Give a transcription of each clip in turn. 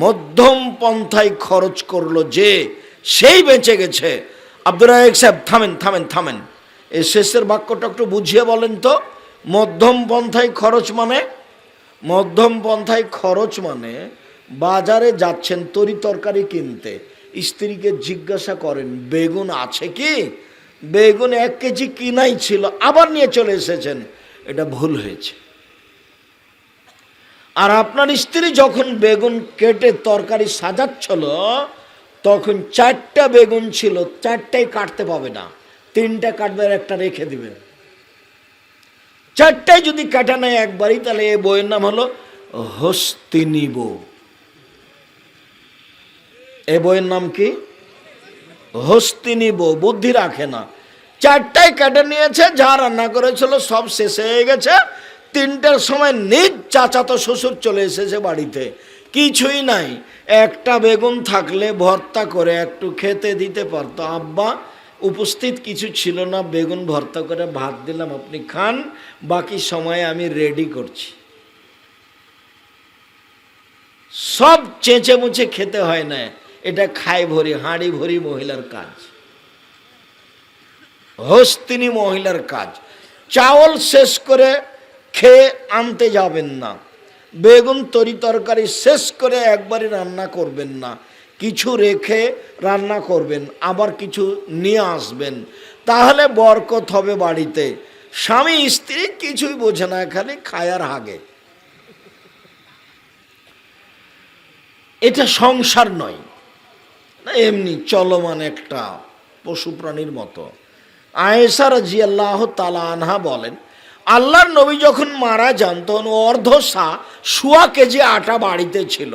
মধ্যম পন্থায় খরচ করল যে সেই বেঁচে গেছে। আব্দুর রাজাক সাহেব, থামেন থামেন থামেন। এই শেষের বাক্যটা একটু বুঝিয়ে বলেন তো। মধ্যম পন্থায় খরচ মানে? মধ্যম পন্থায় খরচ মানে বাজারে যাচ্ছেন তরি তরকারি কিনতে। স্ত্রীকে জিজ্ঞাসা করেন, বেগুন আছে কি? বেগুন এক কেজি কিনাই ছিল, আবার নিয়ে চলে এসেছেন। এটা ভুল হয়েছে। আর আপনার স্ত্রী যখন বেগুন কেটে তরকারি সাজাচ্ছিল, তখন চারটা বেগুন ছিল, চারটাই কাটতে পাবে না। তিনটা কাটবে একটা রেখে দিবে। চারটায় যদি কাটা নেয় একবারই, তাহলে এই বইয়ের নাম হলো হস্তিনী বউ। এ বইয়ের নাম কি? হস্তিনী বউ, বুদ্ধি রাখে না। চারটায় কেটে নিয়েছে, যা রান্না করেছিল সব শেষ হয়ে গেছে। তিনটার সময় নিজ চাচাতো শ্বশুর চলে এসেছে বাড়িতে। কিছুই নাই। একটা বেগুন থাকলে ভর্তা করে একটু খেতে দিতে পারতো। আব্বা, উপস্থিত কিছু ছিল না, বেগুন ভর্তা করে ভাত দিলাম, আপনি খান, বাকি সময় আমি রেডি করছি। সব চেঁচে মুচে খেতে হয় না, এটা খাই ভরি, হাঁড়ি ভরি মহিলার কাজ। হস্তিনী মহিলার কাজ। চাওল শেষ করে খেয়ে আনতে যাবেন না। বেগুন তরি তরকারি শেষ করে একবারই রান্না করবেন না। কিছু রেখে রান্না করবেন, আবার কিছু নিয়ে আসবেন। তাহলে বরকত হবে বাড়িতে। স্বামী, স্ত্রী কিছুই বোঝে না, খালি খায়ার হাগে। এটা সংসার নয়। না, এমনি চলমান একটা পশু প্রাণীর মতো। আয়েসা রাজি আল্লাহ তালা আনহা বলেন আল্লাহর নবী যখন মারা যান, তখন অর্ধ সা, সোয়া কেজি আটা বাড়িতে ছিল।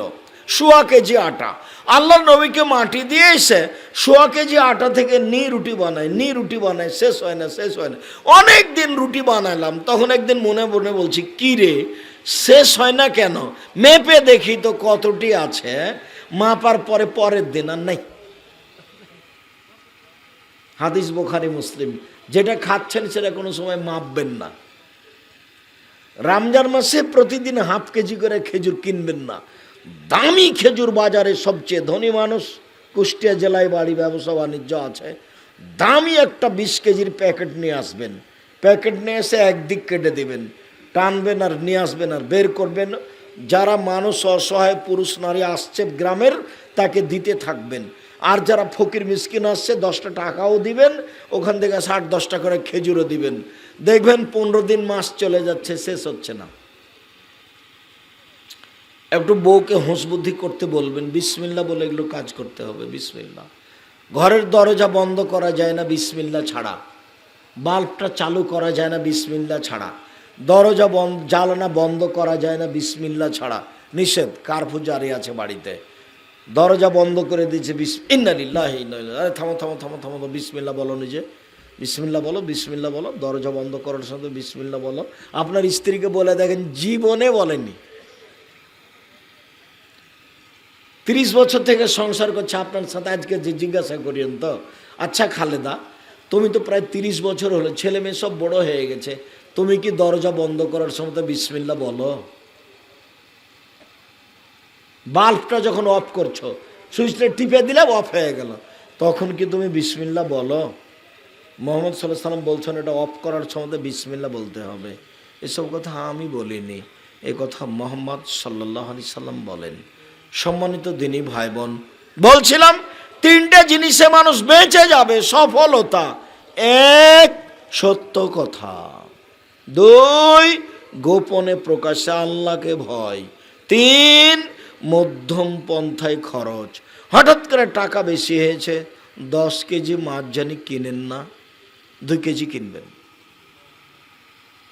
সোয়া কেজি আটা। আল্লাহর নবীকে মাটি দিয়ে এসে সোয়া কেজি আটা থেকে নি রুটি বানায় নি রুটি বানায়, শেষ হয় না, শেষ হয় না। অনেক দিন রুটি বানালাম, তখন একদিন মনে মনে বলছি, কি রে, শেষ হয় না কেন? মেপে দেখি তো কতটি আছে। মাপার পরে পরের দিন আর নাই। হাদিস বোখারি, মুসলিম। যেটা খাচ্ছেন সেটা কোনো সময় মাপবেন না। রমজান মাসে প্রতিদিন হাফ কেজি করে খেজুর কিনবেন না। দামি খেজুর বাজারে সবচেয়ে ধনী মানুষ কুষ্টিয়া জেলায় বাড়ি, ব্যবসা, বাণিজ্য আছে। দামি একটা বিশ কেজির প্যাকেট নিয়ে আসবেন। প্যাকেট নিয়ে এসে একদিক কেটে দেবেন। টানবেন আর নিয়ে আসবেন আর বের করবেন। যারা মানুষ অসহায়, পুরুষ, নারী আসছে গ্রামের, তাকে দিতে থাকবেন। আর যারা ফকির মিসকিন আসছে, দশটা টাকাও দিবেন, ওখান থেকে ষাট, দশটা করে খেজুরও দিবেন। দেখবেন পনেরো দিন মাস চলে যাচ্ছে, শেষ হচ্ছে না। একটু বউকে বুদ্ধি করতে বলবেন বিসমিল্লা বলে এগুলো কাজ করতে হবে বিসমিল্লা ঘরের দরজা বন্ধ করা যায় না বিসমিল্লা ছাড়া। বাল্বটা চালু করা যায় না বিসমিল্লা ছাড়া। দরজা বন্ধ জ্বালানা বন্ধ করা যায় না বিসমিল্লা ছাড়া। নিষেধ কার্ফু জারি আছে বাড়িতে? দরজা বন্ধ করে দিয়েছে, বিস আরে থামো থামো থামো থামো তো বিসমিল্লা বলো নিজে। বিসমিল্লা বলো বিসমিল্লা বলো, দরজা বন্ধ করার সাথে বিসমিল্লা বলো। আপনার স্ত্রীকে বলে দেখেন, জীবনে বলেনি তিরিশ বছর থেকে সংসার করছে, আপনার সাথে আজকে যে জিজ্ঞাসা করিয়েন তো আচ্ছা খালেদা, তুমি তো প্রায় তিরিশ বছর হলো, ছেলে মেয়ে সব বড় হয়ে গেছে, তুমি কি দরজা বন্ধ করার সময় তো বিসমিল্লা বলো? বাল্বটা যখন অফ করছ, সুইচটা টিপে দিলে অফ হয়ে গেল। তখন কি তুমি বিসমিল্লা বলো? মোহাম্মদ সাল্লাহ সাল্লাম বলছেন, এটা অফ করার সময় বিসমিল্লা বলতে হবে। এসব কথা আমি বলিনি, এ কথা মোহাম্মদ সাল্লাহ আলি সাল্লাম বলেন। সম্মানিত দিনী ভাই বোন বলছিলাম, তিনটে জিনিসে মানুষ বেঁচে যাবে, সফলতা এক, সত্য কথা। দুই, গোপনে প্রকাশে আল্লাহকে ভয়। তিন মধ্যম পন্থায় খরচ। হঠাৎ করে টাকা বেশি হয়েছে, দশ কেজি মাছ জানি কিনেন না, দুই কেজি কিনবেন।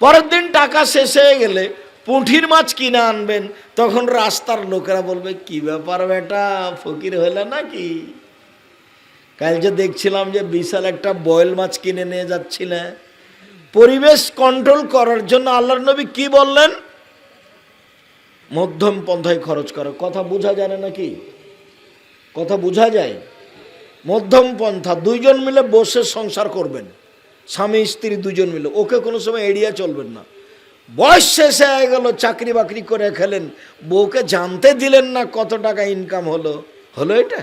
পরের দিন টাকা শেষ হয়ে গেলে পুঁঠির মাছ কিনে আনবেন, তখন রাস্তার লোকেরা বলবে, কি ব্যাপার বেটা, ফকির হইলে নাকি? কাল যে দেখছিলাম যে বিশাল একটা বয়েল মাছ কিনে নিয়ে যাচ্ছিলে। পরিবেশ কন্ট্রোল করার জন্য আল্লাহর নবী কি বললেন? মধ্যম পন্থায় খরচ করো। কথা বোঝা জানে নাকি? কথা বোঝা যায়? মধ্যম পন্থা, দুইজন মিলে বসে সংসার করবেন। স্বামী, স্ত্রী দুজন মিলে। ওকে কোনো সময় এড়িয়ে চলবেন না। বয়স শেষ হয়ে গেল, চাকরি বাকরি করে খেলেন। বউকে জানতে দিলেন না কত টাকা ইনকাম হলো। হলো এটা?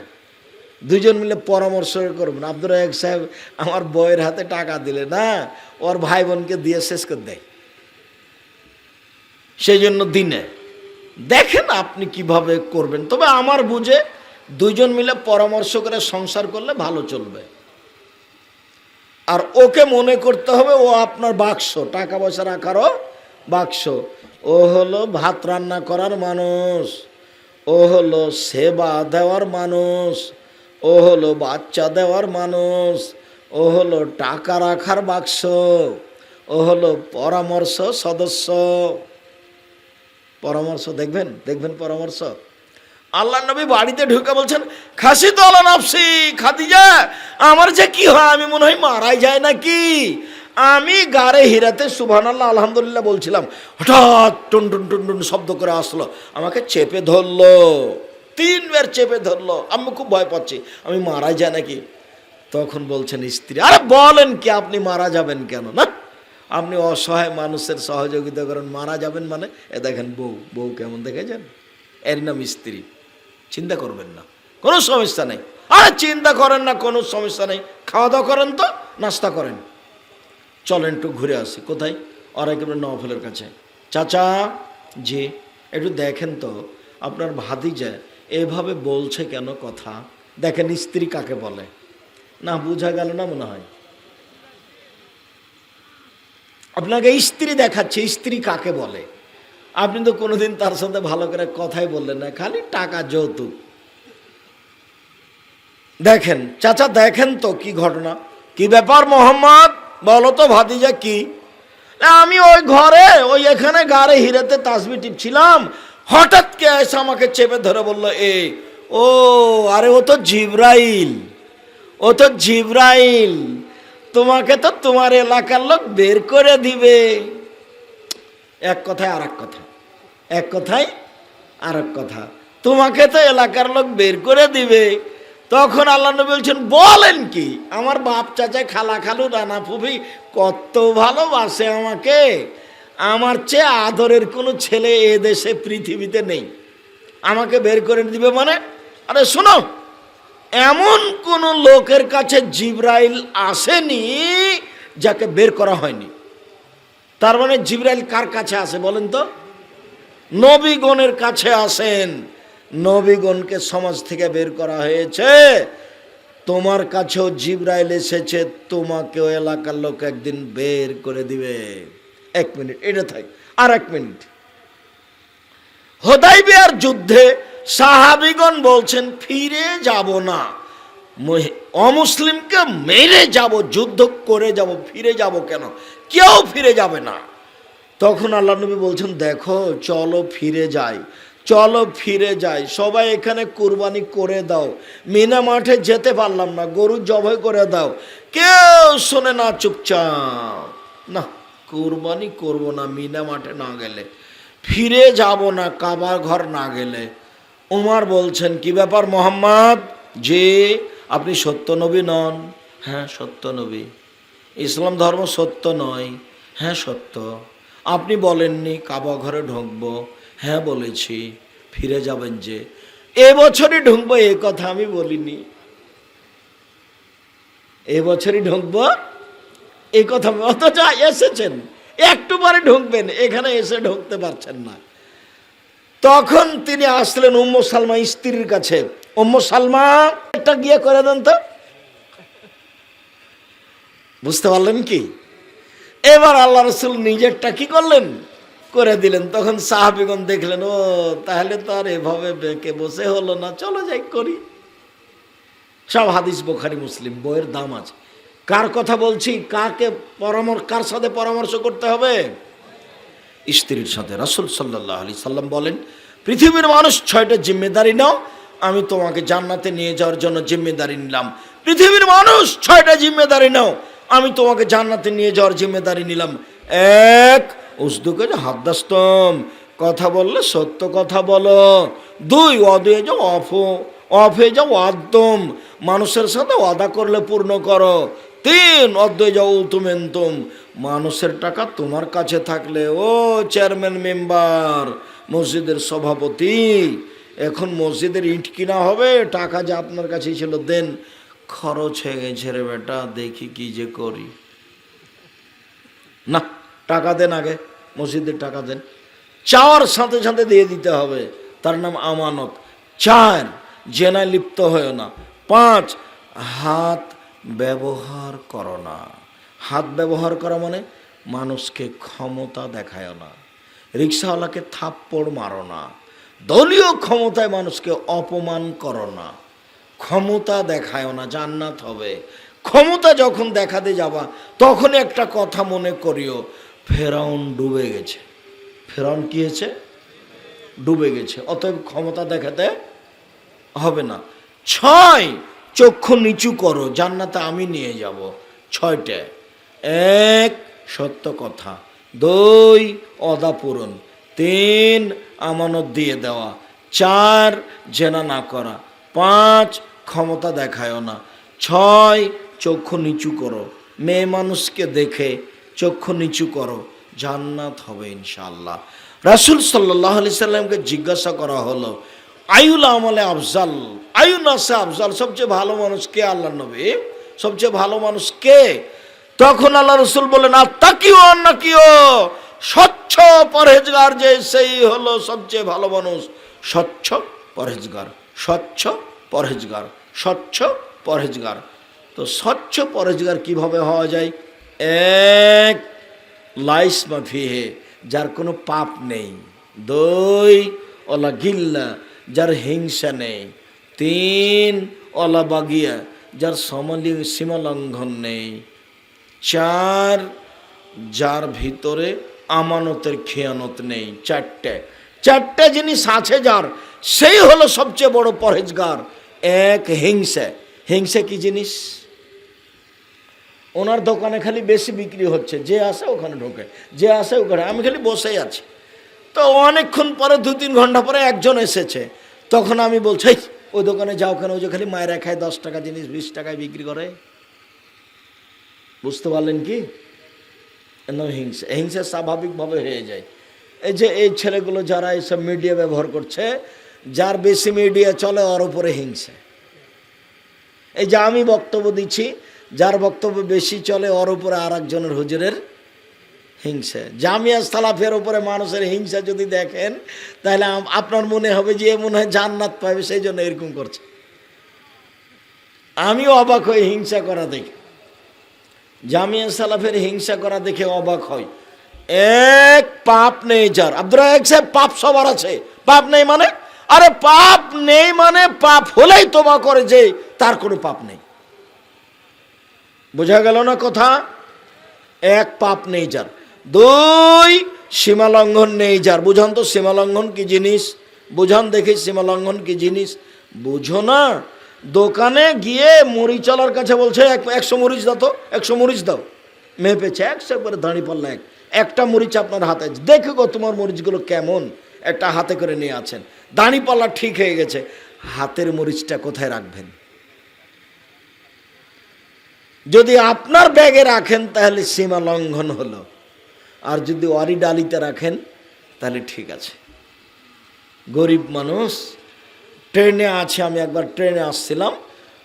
দুজন মিলে পরামর্শ করবেন। আব্দুর রাজাক সাহেব, আমার বইয়ের হাতে টাকা দিলে না, ওর ভাই বোনকে দিয়ে শেষ করে দেয়। সেই জন্য দিনে দেখেন আপনি কীভাবে করবেন। তবে আমার বুঝে দুইজন মিলে পরামর্শ করে সংসার করলে ভালো চলবে। আর ওকে মনে করতে হবে ও আপনার বাক্স, টাকা পয়সা রাখারও বাক্স। ও হলো ভাত রান্না করার মানুষ, ও হলো সেবা দেওয়ার মানুষ, ও হলো বাচ্চা দেওয়ার মানুষ, ও হলো টাকা রাখার বাক্স, ও হলো পরামর্শ সদস্য। পরামর্শ, দেখবেন দেখবেন পরামর্শ। আল্লাহ নবী বাড়িতে ঢুকে বলছেন, খাসি তো আল্লাহ নফসি, খাদিজা, আমার যে কি হয়, আমি মনে হয় মারাই যায় নাকি? আমি গাড়ে হিরাতে সুবহান আল্লাহ আলহামদুলিল্লাহ বলছিলাম, হঠাৎ টুন টুন টুন টুন শব্দ করে আসলো, আমাকে চেপে ধরলো, তিনবার চেপে ধরলো, আমি খুব ভয় পাচ্ছি, আমি মারা যায় নাকি? তখন বলছেন স্ত্রী, আরে বলেন কি, আপনি মারা যাবেন কেন? না আপনি অসহায় মানুষের সহযোগিতা করেন, মারা যাবেন মানে এ দেখেন বউ বউ কেমন দেখেছেন? এর নাম স্ত্রী। চিন্তা করবেন না। কোনো সমস্যা নেই। আরে চিন্তা করেন না, কোনো সমস্যা নেই। খাওয়া দাওয়া করেন তো, নাস্তা করেন। চলেন একটু ঘুরে আসি। কোথায়? আর একেবারে নফলের কাছে। চাচা যে একটু দেখেন তো, আপনার ভাতিজা এভাবে বলছে কেন কথা? দেখেন স্ত্রী কাকে বলে। না, বোঝা গেল না মনে হয়। আপনাকে স্ত্রী দেখাচ্ছে, স্ত্রী কাকে বলে? আপনি তো কোনোদিন তার সাথে ভালো করে কথাই বললেন না, খালি টাকা যৌতুক। দেখেন, চাচা দেখেন তো কি ঘটনা? কি ব্যাপার মোহাম্মদ? বলো তো ভাতিজা কি? আমি ওই ঘরে, ওই এখানে গাড়ে হিরেতে তাসবি টিপছিলাম। হঠাৎ কে এসে আমাকে চেপে ধরে বলল, এ, ও, আরে ও তো জিব্রাইল, ও তো জিব্রাইল। তোমাকে তো তোমার এলাকার লোক বের করে দিবে। এক কথায় আর কথা এক কথায় আর কথা তোমাকে তো এলাকার লোক বের করে দিবে। তখন আল্লাহ নবী বলছেন, বলেন কি, আমার বাপ চাচা খালা খালু রানা ফুফি কত ভালোবাসে আমাকে। আমার চেয়ে আদরের কোনো ছেলে এ দেশে, পৃথিবীতে নেই। আমাকে বের করে দিবে মানে? আরে শোনো এমন কোন লোকের কাছে জিব্রাইল আসেনি যাকে বের করা হয়নি। তার মানে জিব্রাইল কার কাছে আসে বলেন তো? নবীগণের কাছে আসেন। নবীগণকে সমাজ থেকে বের করা হয়েছে। তোমার কাছেও জিব্রাইল এসেছে, তোমাকেও এলাকার লোক একদিন বের করে দিবে। এক মিনিট, এটা থাক, আর এক মিনিট। হোদাইবিয়ার যুদ্ধে সাহাবিগণ বলছেন, ফিরে যাব না। অমুসলিমকে মেরে যাব, যুদ্ধ করে যাব, ফিরে যাব কেন? কেউ ফিরে যাবে না। তখন আল্লাহ নবী বলছেন, দেখো, চলো ফিরে যাই, চলো ফিরে যাই, সবাই এখানে কুরবানি করে দাও। মিনা মাঠে যেতে পারলাম না, গরু জবাই করে দাও। কেউ শোনে না, চুপচাপ। না, কুরবানি করব না, মিনা মাঠে না গেলে। ফিরে যাব না, কাবার ঘর না গেলে। উমার বলছেন, কি ব্যাপার মোহাম্মদ? যে আপনি সত্য নবী নন। হ্যাঁ সত্য নবী। ইসলাম ধর্ম সত্য নয়। হ্যাঁ সত্য। আপনি বলেননি কাবা ঘরে ঢুকবো। হ্যাঁ বলেছি। ফিরে যাবেন যে। এবছরই ঢুকবো, এ কথা আমি বলিনি। এবছরই ঢুকবো? এই কথা অথচ এসেছেন। একটু পরে ঢুকবেন, এখানে এসে ঢুকতে পারছেন না। তখন তিনি আসলেন উম্ম সালমা স্ত্রীর কাছে। উম্ম সালমা একটা গিয়ে করে দেন তো। বুঝতে পারলেন কি? এবার আল্লাহ রসুল নিজেরটা কি করলেন? করে দিলেন। তখন সাহাবিগণ দেখলেন, ও, তাহলে তো আর এভাবে বেঁকে বসে হলো না, চলো যাই করি। সব হাদিস বোখারি, মুসলিম, বইয়ের দাম আছে। কার কথা বলছি? কাকে পরামর্শ কার সাথে পরামর্শ করতে হবে? স্ত্রীর সাথে রাসুল সাল্লাহ আলি সাল্লাম বলেন, পৃথিবীর মানুষ ছয়টা জিম্মেদারি নাও, আমি তোমাকে জান্নাতে নিয়ে যাওয়ার জন্য জিম্মেদারি নিলাম। পৃথিবীর মানুষ ছয়টা জিম্মেদারি নাও, আমি তোমাকে জান্নাতে নিয়ে যাওয়ার জিম্মেদারি নিলাম। এক উসদুকে যে হাদ্দাস্তম কথা বললে সত্য কথা বলো। দুই অদয়ে যাও অফ অফ যাও আদম। মানুষের সাথে ওয়াদা করলে পূর্ণ করো। তিন অদ্বয় যাও তুমেন্তুম মানুষের টাকা তোমার কাছে থাকলে, ও চেয়ারম্যান মেম্বার, মসজিদের সভাপতি, এখন মসজিদের ইট কিনা হবে, টাকা যে আপনার কাছে ছিল, দেন খরচ হয়ে গেছে রে বেটা, দেখি কি যে করি। না, টাকা দেন আগে, মসজিদের টাকা দেন। চাওয়ার সাথে সাথে দিয়ে দিতে হবে, তার নাম আমানত। চার, জেনায় লিপ্ত হয় না। পাঁচ, হাত ব্যবহার করো না। হাত ব্যবহার করা মানে মানুষকে ক্ষমতা দেখায় না। রিক্সাওয়ালাকে থাপ্পড় মারো না। দলীয় ক্ষমতায় মানুষকে অপমান করো না। ক্ষমতা দেখায় না, জান্নাত হবে। ক্ষমতা যখন দেখাতে যাবা তখন একটা কথা মনে করিও, ফেরাউন ডুবে গেছে। ফেরাউন কি হয়েছে? ডুবে গেছে। অতএব ক্ষমতা দেখাতে হবে না। ছয়! চক্ষু নিচু করো, জান্নাতে আমি নিয়ে যাব। ছয়টা এক সত্য কথা। দুই, অদা পূরণ। তিন, আমানত দিয়ে দেওয়া। চার, জেনা না করা। পাঁচ, ক্ষমতা দেখায়ও না। ছয়, চক্ষু নিচু করো। মেয়ে মানুষকে দেখে চক্ষু নিচু করো। জান্নাত হবে ইনশাল্লাহ রাসুল সাল্লাহ আলি সাল্লামকে জিজ্ঞাসা করা হলো আয়ুল আমলে আফজাল? আয়ুল আসে আফজাল। সবচেয়ে ভালো মানুষ কে আল্লাহ নবী? সবচেয়ে ভালো মানুষ কে? তখন আল্লাহ রসুল বলেন আর তাকিও নাকিও, স্বচ্ছ পরহেজগার যে সেই হলো সবচেয়ে ভালো মানুষ। স্বচ্ছ পরহেজগার স্বচ্ছ পরহেজগার স্বচ্ছ পরহেজগার। তো স্বচ্ছ পরহেজগার কীভাবে হওয়া যায়? এক, লাইস মাফিহে যার কোনো পাপ নেই। দুই অলা গিল্লা, যার হিংসা নেই। তিন অলা বাগিয়া, যার সমালি সীমা লঙ্ঘন নেই। চার যার ভিতরে আমানতের খেয়ানত নেই, চারটে। চারটে জিনিস আছে যার, সেই হলো সবচেয়ে বড় পরহেজগার। এক হিংসা। হিংসা কি জিনিস? ওনার দোকানে খালি বেশি বিক্রি হচ্ছে, যে আসে ওখানে ঢোকে, যে আসে ওখানে। আমি খালি বসেই আছি। তো অনেকক্ষণ পরে দু তিন ঘণ্টা পরে একজন এসেছে। তখন আমি বলছি ওই দোকানে যাও কেন? ওই যে খালি মায়েরা খায় দশ টাকা জিনিস, বিশ টাকায় বিক্রি করে। বুঝতে পারলেন কি? হিংসা হিংসা স্বাভাবিকভাবে হয়ে যায়। এই যে এই ছেলেগুলো যারা এইসব মিডিয়া ব্যবহার করছে, যার বেশি মিডিয়া চলে ওর উপরে হিংসা। এই যে আমি বক্তব্য দিচ্ছি, যার বক্তব্য বেশি চলে ওর উপরে আর একজনের হুজুরের হিংসা। জামিয়া সালাফের উপরে মানুষের হিংসা যদি দেখেন, তাহলে আপনার মনে হবে যে মনে হয় জান্নাত পাবে, সেই জন্য এরকম করছে। আমিও অবাক হয়ে হিংসা করা দেখি। জামিয়া সালাফের হিংসা করা দেখে অবাক হয়। এক পাপ নেই যার। আব্দুর সাহেব পাপ সবার আছে। পাপ নেই মানে? আরে পাপ নেই মানে পাপ হলেই তোমা করে যে তার কোনো পাপ নেই। বোঝা গেল না কথা? এক পাপ নেই যার। দুই, সীমা লঙ্ঘন নেই যার। বুঝান তো সীমা লঙ্ঘন কি জিনিস? বুঝান দেখি সীমা লঙ্ঘন কি জিনিস? বুঝো না। দোকানে গিয়ে মরিচালার কাছে বলছে, এক একশো মরিচ দাও তো, একশো মরিচ দাও। মেপেছে একশো করে দাঁড়িয়ে পড়লে এক। একটা মরিচ আপনার হাতে। দেখো গো তোমার মরিচগুলো কেমন। একটা হাতে করে নিয়ে আছেন। দাঁড়িয়ে পাল্লা ঠিক হয়ে গেছে। হাতের মরিচটা কোথায় রাখবেন? যদি আপনার ব্যাগে রাখেন, তাহলে সীমা লঙ্ঘন হলো। আর যদি অরি ডালিতে রাখেন, তাহলে ঠিক আছে। গরিব মানুষ ট্রেনে আছে, আমি একবার ট্রেনে আসছিলাম।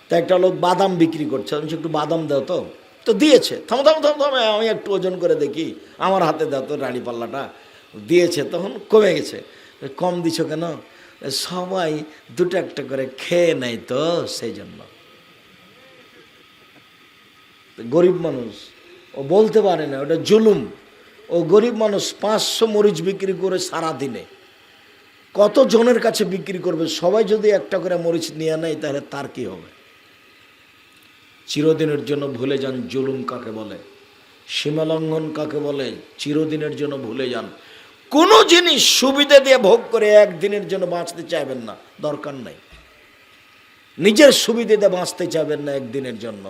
তো একটা লোক বাদাম বিক্রি করছে। আমি একটু বাদাম দাও তো। তো দিয়েছে। থামো থামো থামো থামো, আমি একটু ওজন করে দেখি। আমার হাতে দাও তো রানী পাল্লাটা। দিয়েছে, তখন কমে গেছে। কম দিছো কেন? সবাই দুটো একটা করে খেয়ে নেয় তো সেই জন্য। গরিব মানুষ, ও বলতে পারে না, ওটা জুলুম। ও গরিব মানুষ পাঁচশো মরিচ বিক্রি করে সারা দিনে কত জনের কাছে বিক্রি করবে? সবাই যদি একটা করে মরিচ নিয়ে নেয়, তাহলে তার কি হবে? চিরদিনের জন্য ভুলে যান, জুলুম কাকে বলে? সীমালঙ্ঘন কাকে বলে? চিরদিনের জন্য ভুলে যান। কোনো জিনিস সুবিধা দিয়ে ভোগ করে একদিনের জন্য বাঁচতে চাইবেন না, দরকার নাই। নিজের সুবিধাতে বাঁচতে চাইবেন না একদিনের জন্য।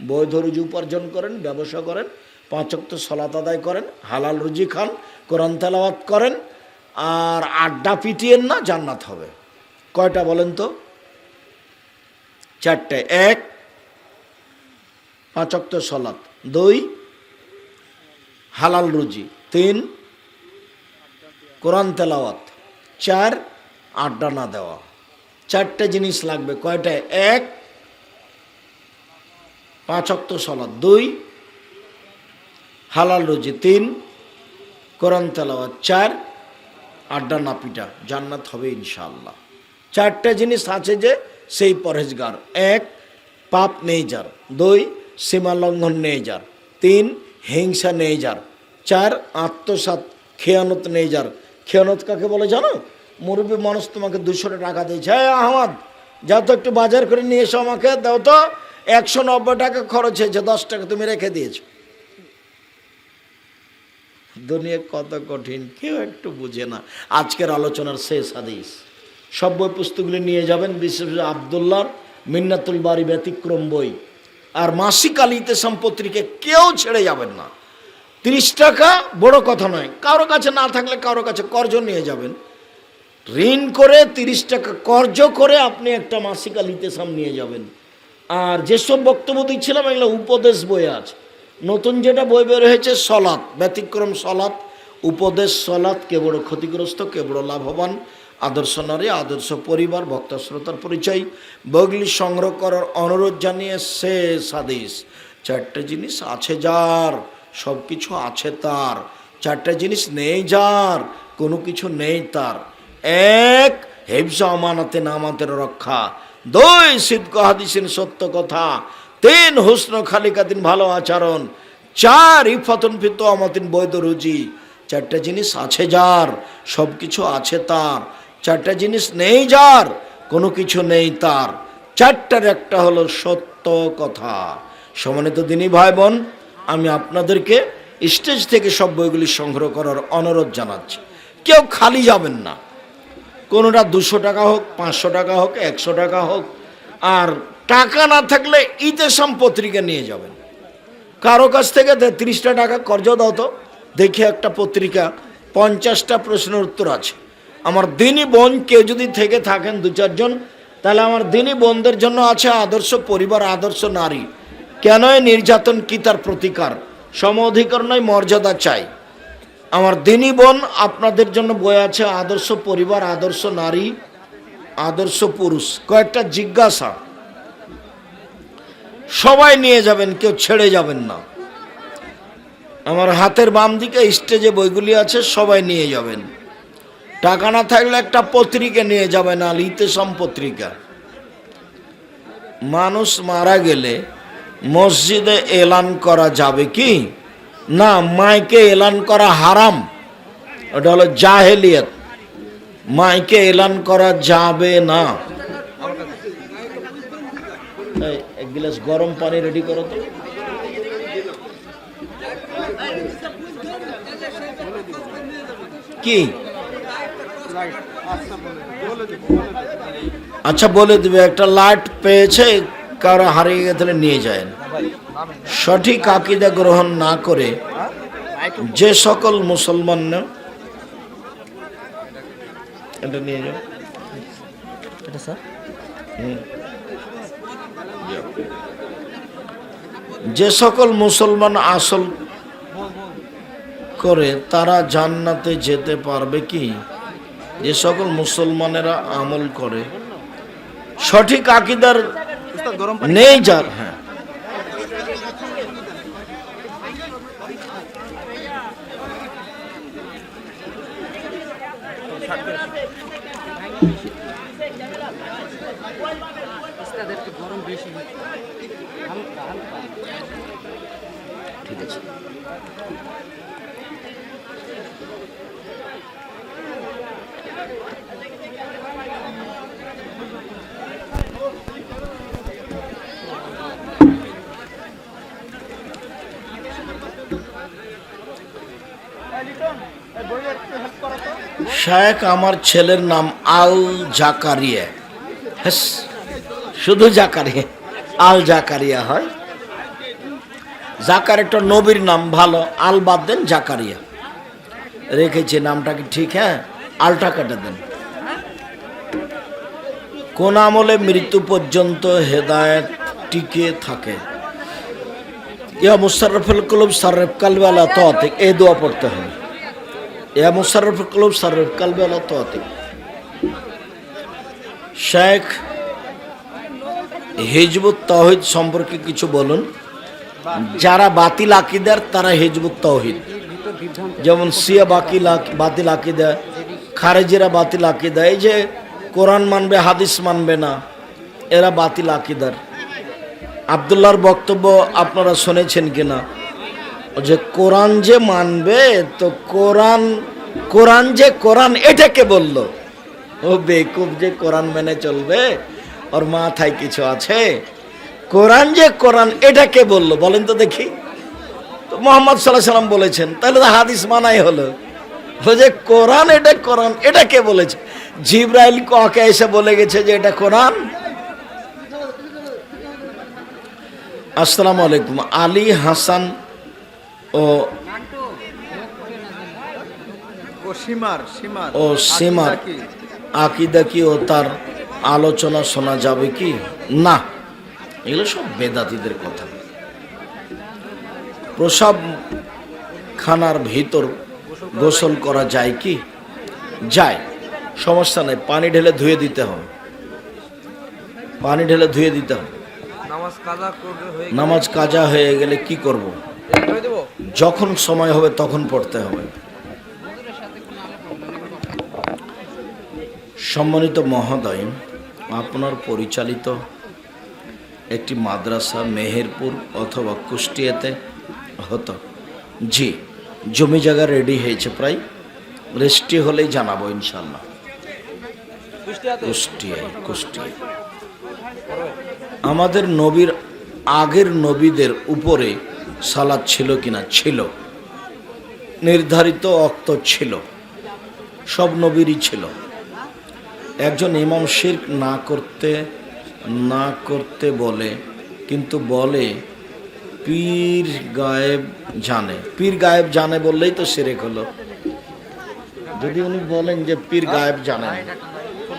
বৈধ রুজি উপার্জন করেন, ব্যবসা করেন পাঁচক্ত সলাত আদায় করেন, হালাল রুজি খান, কোরআন তেলাওয়াত করেন আর আড্ডা পিটিয়েন না, জান্নাত হবে। কয়টা বলেন তো? চারটে। এক পাঁচক্ত সলাত। দুই, হালাল রুজি। তিন, কোরআন তেলাওয়াত। চার, আড্ডা না দেওয়া। চারটে জিনিস লাগবে। কয়টা এক, পাঁচ অক্ত সলাদ দুই, হালাল রুজি। তিন, কোরআন তেলাওয়াত। চার আড্ডা না পিটা, জান্নাত হবে ইনশাআল্লাহ। চারটে জিনিস আছে যে সেই পরহেজগার। এক, পাপ নেই যার। দুই সীমা লঙ্ঘন নেই যার। তিন, হিংসা নেই যার। চার আত্মসাত খেয়ানত নেই যার। খেয়ানত কাকে বলে জানো? মুরব্বী মানুষ তোমাকে দুশো টাকা দিয়েছে। হ্যাঁ আহমদ যা তো একটু বাজার করে নিয়ে এসো আমাকে, দাও তো। একশো নব্বই টাকা খরচ হয়েছে, দশ টাকা তুমি রেখে দিয়েছ। দুনিয়া কত কঠিন, কেউ একটু বুঝে না। আজকের আলোচনার শেষ হাদিস। সব বই পুস্তকগুলি নিয়ে যাবেন, বিশেষ করে আবদুল্লাহর মিন্নাতুল বাড়ি ব্যতিক্রম বই। আর মাসিক আলিতে সম্পত্তিকে কেউ ছেড়ে যাবেন না। তিরিশ টাকা বড় কথা নয়, কারও কাছে না থাকলে কারও কাছে কর্জ নিয়ে যাবেন। ঋণ করে তিরিশ টাকা কর্জ করে আপনি একটা মাসিক আলিতে সাম নিয়ে যাবেন। আর যেসব বক্তব্য দিচ্ছিলাম, এগুলো উপদেশ বই আছে। নতুন যেটা বই বের হয়েছে, সলাৎ। ব্যতিক্রম সলাৎ, উপদেশ সলাৎ, কে বড় ক্ষতিগ্রস্ত, কে বড় লাভবান, আদর্শ নারী, আদর্শ পরিবার, ভক্ত শ্রোতার পরিচয়, বগলি সংগ্রহ করার অনুরোধ জানিয়ে শেষ আদেশ চারটে জিনিস আছে যার সব কিছু আছে তার। চারটে জিনিস নেই যার, কোনো কিছু নেই তার। এক, হেফজা আমানাতে নামাতের রক্ষা। দুই সিদ্ধ হাদিসিন সত্য কথা। তিন হুসন খালিকাদিন ভালো আচরণ, চার ইফাতন ফিত আমাতিন বৈধ রুজি। চারটা জিনিস আছে যার সব কিছু আছে তার। চারটা জিনিস নেই যার, কোনো কিছু নেই তার। চারটার একটা হলো সত্য কথা। সমানিত দিনী ভাই বোন আমি আপনাদেরকে স্টেজ থেকে সব বইগুলি সংগ্রহ করার অনুরোধ জানাচ্ছি। কেউ খালি যাবেন না। কোনোটা দুশো টাকা হোক, পাঁচশো টাকা হোক, একশো টাকা হোক, আর টাকা না থাকলে ইতেসাম পত্রিকা নিয়ে যাবেন। কারও কাছ থেকে তিরিশটা টাকা কর্জ দাও তো। দেখি একটা পত্রিকা, পঞ্চাশটা প্রশ্নের উত্তর আছে। আমার দিনী বোন, কেউ যদি থেকে থাকেন দু চারজন, তাহলে আমার দিনী বোনদের জন্য আছে আদর্শ পরিবার, আদর্শ নারী। কেন নির্যাতন কি তার প্রতিকার? সম অধিকার নয়, মর্যাদা চাই। আমার দিনী বোন, আপনাদের জন্য বই আছে, আদর্শ পরিবার, আদর্শ নারী, আদর্শ পুরুষ। কয়েকটা জিজ্ঞাসা। সবাই নিয়ে যাবেন, কেউ ছেড়ে যাবেন না। আমার হাতের বাম দিকে স্টেজে বইগুলি আছে, সবাই নিয়ে যাবেন। টাকা না থাকলে একটা পত্রিকা নিয়ে যাবেন, আল ইতেসম পত্রিকা। মানুষ মারা গেলে মসজিদে এলান করা যাবে কি? না, মাইকে এলান করা হারাম। ওটা হলো জাহেলিয়ত। মাইকে এলান করা যাবে না। এক গ্লাস গরম পানি রেডি করো তো। কি? আচ্ছা বলে দিবে একটা লাইট পেয়েছে কারও হারিয়ে গেলে নিয়ে যায় সঠিক আকিদা গ্রহণ না করে যে সকল মুসলমান না এটা নিয়ে যাও। এটা স্যার? যে সকল মুসলমান আসল করে তারা জান্নাতে যেতে পারবে কি? যে সকল মুসলমানেরা আমল করে সঠিক আকিদার নেই যার। শায়েক আমার ছেলের নাম আল জাকারিয়া। হ্যাস শুধু জাকারিয়া, আল জাকারিয়া হয়। জাকার একটা নবীর নাম ভালো, আল বাদ দেন জাকারিয়া। রেখেছে নামটা কি ঠিক হ্যাঁ? আলটা কেটে দেন। কোন আমলে মৃত্যু পর্যন্ত হেদায়েত টিকে থাকে? ইয়া মুসারফুল কলব সারেফ কালবে আলা তোয়াতিক এই দোয়া পড়তে হবে। ইয়া মুসারফুল কলব সারেফ শেখ হিজবুত তহিদ সম্পর্কে কিছু বলুন। যারা বাতিল আকিদার, তারা হিজবুত তহিদ যেমন সিয়া বাকিল বাতিল আকিদা, খারেজিরা বাতিল আকিদা, এই যে কোরআন মানবে, হাদিস মানবে না, এরা বাতিল আকিদার। আবদুল্লাহর বক্তব্য আপনারা শুনেছেন কিনা? যে কোরআন যে মানবে, তো কোরআন কোরআন যে কোরআন এটাকে বলল? ও বেকুব যে কোরআন মেনে চলবে, ওর মাথায় কিছু আছে। কোরআন যে কোরআন এটাকে বলল? বলেন তো দেখি। তো মোহাম্মদ সাল্লাহ সাল্লাম বলেছেন, তাহলে তো হাদিস মানাই হলো। ও যে কোরআন, এটা কোরআন, এটা কে বলেছে? জিব্রাইল ককে এসে বলে গেছে যে এটা কোরআন? আসসালামু আলাইকুম, আলী হাসান ও ও সীমার সীমার ও সীমার আকিদা কি? ও তার আলোচনা শোনা যাবে কি? না। এগুলো সব বেদাতিদের কথা। প্রসাব খানার ভিতর গোসল করা যায় কি? যায়। সমস্যা নেই পানি ঢেলে ধুয়ে দিতে হবে। পানি ঢেলে ধুয়ে দিতে হবে। নামাজ কাজা হয়ে নামাজ কাজা হয়ে গেলে কি করব। যখন সময় হবে তখন পড়তে হবে। সম্মানিত মহোদয় আপনার পরিচালিত একটি মাদ্রাসা মেহেরপুর অথবা কুষ্টিয়াতে হতো। জি জমি জায়গা রেডি হয়েছে প্রায়। রেস্টি হলেই জানাব ইনশাল্লাহ কুষ্টিয়ায় কুষ্টিয়ায়। আমাদের নবীর আগের নবীদের উপরে সালাদ ছিল কিনা? ছিল। নির্ধারিত অক্ত ছিল। সব নবীরই ছিল। একজন ইমাম শির্ক না করতে না করতে বলে, কিন্তু বলে, পীর গায়েব জানে। পীর গায়েব জানে বললেই তো সেরেক হলো। যদি উনি বলেন যে পীর গায়েব জানে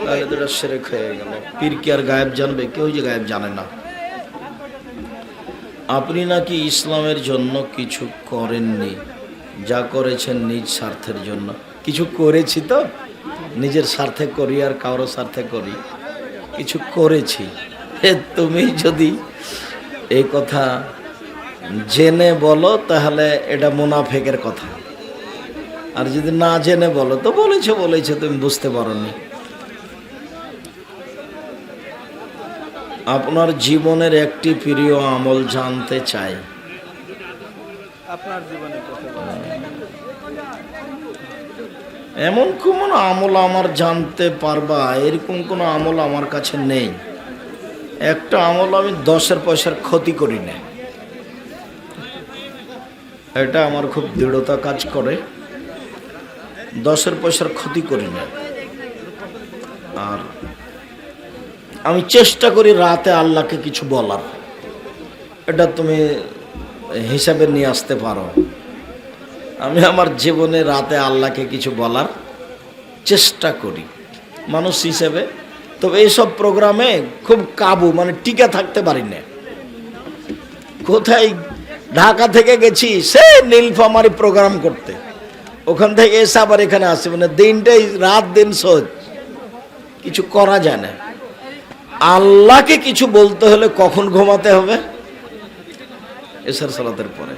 তাহলে সেরেক হয়ে গেল। পীর কি আর গায়েব জানবে? কেউ যে গায়েব জানে না। আপনি নাকি ইসলামের জন্য কিছু করেননি, যা করেছেন নিজ স্বার্থের জন্য। কিছু করেছি তো? নিজের স্বার্থে করি আর কারও স্বার্থে করি। কিছু করেছি। তুমি যদি এই কথা জেনে বলো, তাহলে এটা মুনাফেকের কথা। আর যদি না জেনে বলো, তো বলেছ বলেছ, তুমি বুঝতে পারোনি। আপনার জীবনের একটি প্রিয় আমল জানতে চাই। আপনার জীবনে এমন কোনো আমল আমার জানতে পারবা? এরকম কোনো আমল আমার কাছে নেই। একটা আমল আমি দশের পয়সার ক্ষতি করি না। এটা আমার খুব দৃঢ়তা কাজ করে। দশের পয়সার ক্ষতি করি না। আর আমি চেষ্টা করি রাতে আল্লাহকে কিছু বলার। এটা তুমি হিসাবে নিয়ে আসতে পারো। আমি আমার জীবনে রাতে আল্লাহকে কিছু বলার চেষ্টা করি, মানুষ হিসেবে। তবে এইসব প্রোগ্রামে খুব কাবু মানে টিকা থাকতে পারি না। কোথায়? ঢাকা থেকে গেছি সে নীলফামারি প্রোগ্রাম করতে। ওখান থেকে এসে আবার এখানে আসে মানে দিনটাই, রাত দিন সোজ কিছু করা যায় না। আল্লাহকে কিছু বলতে হলে কখন ঘুমাতে হবে? এসার সালাতের পরে।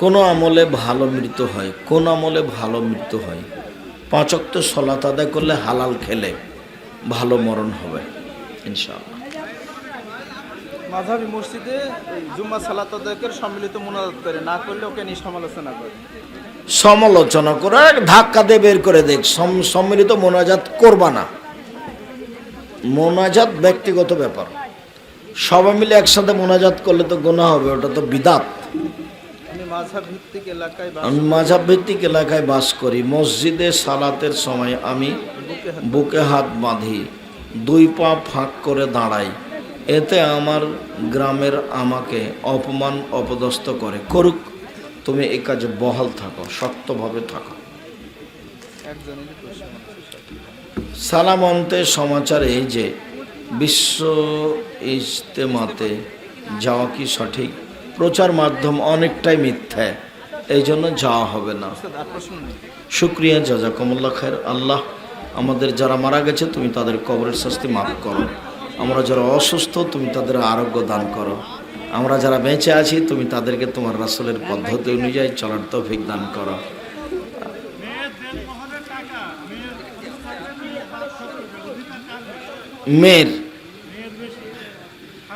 কোন আমলে ভালো মৃত্যু হয়, কোন আমলে ভালো মৃত্যু হয় পাঁচক্ত সলাত আদায় করলে হালাল খেলে ভালো মরণ হবে, ইনশাআল্লাহ। মাঝাবি মসজিদে জুম্মা সালাত আদায়কের সম্মিলিত মোনাজাত করে, না করলে ওকে নিয়ে সমালোচনা করে। সমালোচনা করে ধাক্কা দিয়ে বের করে দেখ। সম্মিলিত মোনাজাত করবা না। মোনাজাত ব্যক্তিগত ব্যাপার। সবাই মিলে একসাথে মোনাজাত করলে তো গোনা হবে ওটা তো বিদাত। আমি মাঝাব ভিত্তিক এলাকায় বাস করি। মসজিদে সালাতের সময় আমি বুকে হাত বাঁধি দুই পা ফাঁক করে দাঁড়াই। এতে আমার গ্রামের আমাকে অপমান অপদস্থ করে। করুক। তুমি এই কাজে বহাল থাকো, শক্তভাবে থাকো। সালাম অন্তে সমাচার এই যে, বিশ্ব ইজতেমাতে যাওয়া কি সঠিক? প্রচার মাধ্যম অনেকটাই মিথ্যা, এই জন্য যাওয়া হবে না। শুক্রিয়া, জাজাকুমুল্লাহ খায়ের আল্লাহ আমাদের যারা মারা গেছে, তুমি তাদের কবরের শাস্তি মাফ করো। আমরা যারা অসুস্থ, তুমি তাদের আরোগ্য দান করো। আমরা যারা বেঁচে আছি তুমি তাদেরকে তোমার রাসূলের পদ্ধতি অনুযায়ী চলার তৌফিক দান করো। মেয়ের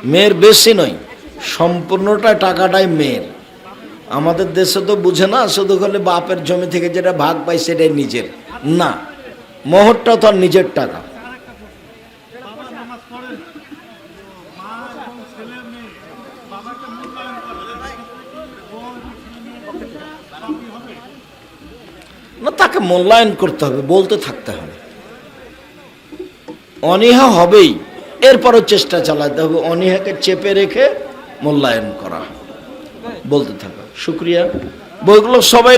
মেয়ের বেশি নয় সম্পূর্ণটা টাকাটাই মেয়ের। আমাদের দেশে তো বুঝে না শুধু হলে বাপের জমি থেকে যেটা ভাগ পাই সেটাই নিজের। না মোহরটা তো আর নিজের টাকা। না, তাকে মূল্যায়ন করতে হবে, বলতে থাকতে হবে। অনীহা হবেই, এরপরও চেষ্টা চালাতে হবে, অনীহাকে চেপে রেখে মূল্যায়ন করা। বলতে থাকা, শুক্রিয়া। বইগুলো সবাই